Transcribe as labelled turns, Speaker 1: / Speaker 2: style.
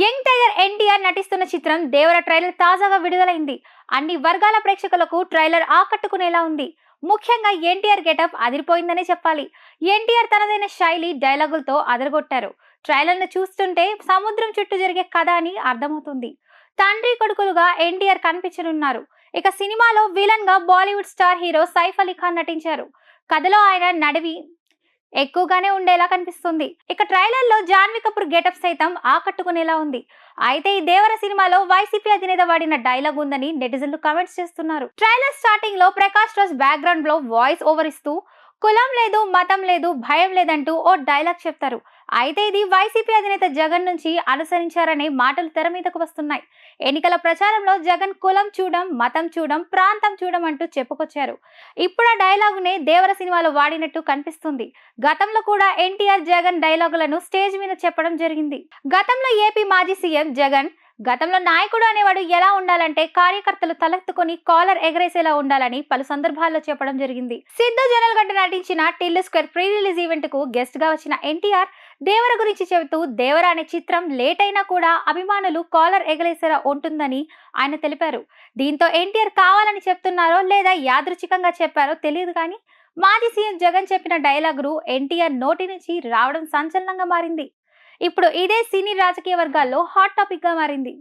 Speaker 1: Young tiger NTR నటిస్తున్న చిత్రం దేవర trailer తాజాగా విడుదలైంది. అన్ని వర్గాల ప్రేక్షకులకు ట్రైలర్ ఆకట్టుకునేలా ఉంది. ముఖ్యంగా ఎన్టీఆర్ గెటప్ అదిరిపోయిందనే చెప్పాలి. ఎన్టీఆర్ తనదైన శైలి డైలాగులతో అదరగొట్టారు. ట్రైలర్ను చూస్తుంటే సముద్రం చుట్టూ జరిగే కథ అని అర్థమవుతుంది. తండ్రి కొడుకులుగా ఎన్టీఆర్ కనిపించనున్నారు. ఇక సినిమాలో విలన్గా Bollywood star hero Saif Ali Khan నటించారు. కథలో ఆయన నడివి ఎక్కువగానే ఉండేలా కనిపిస్తుంది. ఇక ట్రైలర్లో జాన్వీ కపూర్ గెటప్ సైతం ఆకట్టుకునేలా ఉంది. అయితే ఈ దేవర సినిమాలో వైసీపీ అధినేత వాడిన డైలాగ్ ఉందని నెటిజన్లు కామెంట్స్ చేస్తున్నారు. ట్రైలర్ స్టార్టింగ్లో ప్రకాష్ రాజ్ బ్యాక్గ్రౌండ్లో వాయిస్ ఓవర్ ఇస్తూ కులం లేదు మతం లేదు భయం లేదంటూ ఓ డైలాగ్ చెప్తారు. అయితే ఇది వైసీపీ అధినేత జగన్ నుంచి అనుసరించారనే మాటలు తెర మీదకు వస్తున్నాయి. ఎన్నికల ప్రచారంలో జగన్ కులం చూడం మతం చూడం ప్రాంతం చూడం అంటూ చెప్పుకొచ్చారు. ఇప్పుడు ఆ డైలాగునే దేవర సినిమాలో వాడినట్టు కనిపిస్తుంది. గతంలో కూడా ఎన్టీఆర్ జగన్ డైలాగులను స్టేజ్ మీద చెప్పడం జరిగింది. గతంలో ఏపీ మాజీ సీఎం జగన్ గతంలో నాయకుడు అనేవాడు ఎలా ఉండాలంటే కార్యకర్తలు తలెత్తుకొని కాలర్ ఎగరేసేలా ఉండాలని పలు సందర్భాల్లో చెప్పడం జరిగింది. సిద్ధు జనల్ గంట నటించిన టిల్లు స్క్వేర్ ప్రీ రిలీజ్ ఈవెంట్కు గెస్ట్గా వచ్చిన ఎన్టీఆర్ దేవర గురించి చెబుతూ దేవర అనే చిత్రం లేట్ అయినా కూడా అభిమానులు కాలర్ ఎగరేసేలా ఉంటుందని ఆయన తెలిపారు. దీంతో ఎన్టీఆర్ కావాలని చెప్తున్నారో లేదా యాదృచ్ఛికంగా చెప్పారో తెలియదు కానీ మాజీ సీఎం జగన్ చెప్పిన డైలాగులు ఎన్టీఆర్ నోటి నుంచి రావడం సంచలనంగా మారింది. ఇప్పుడు ఇదే సినీ రాజకీయ వర్గాల్లో హాట్ టాపిక్గా మారింది.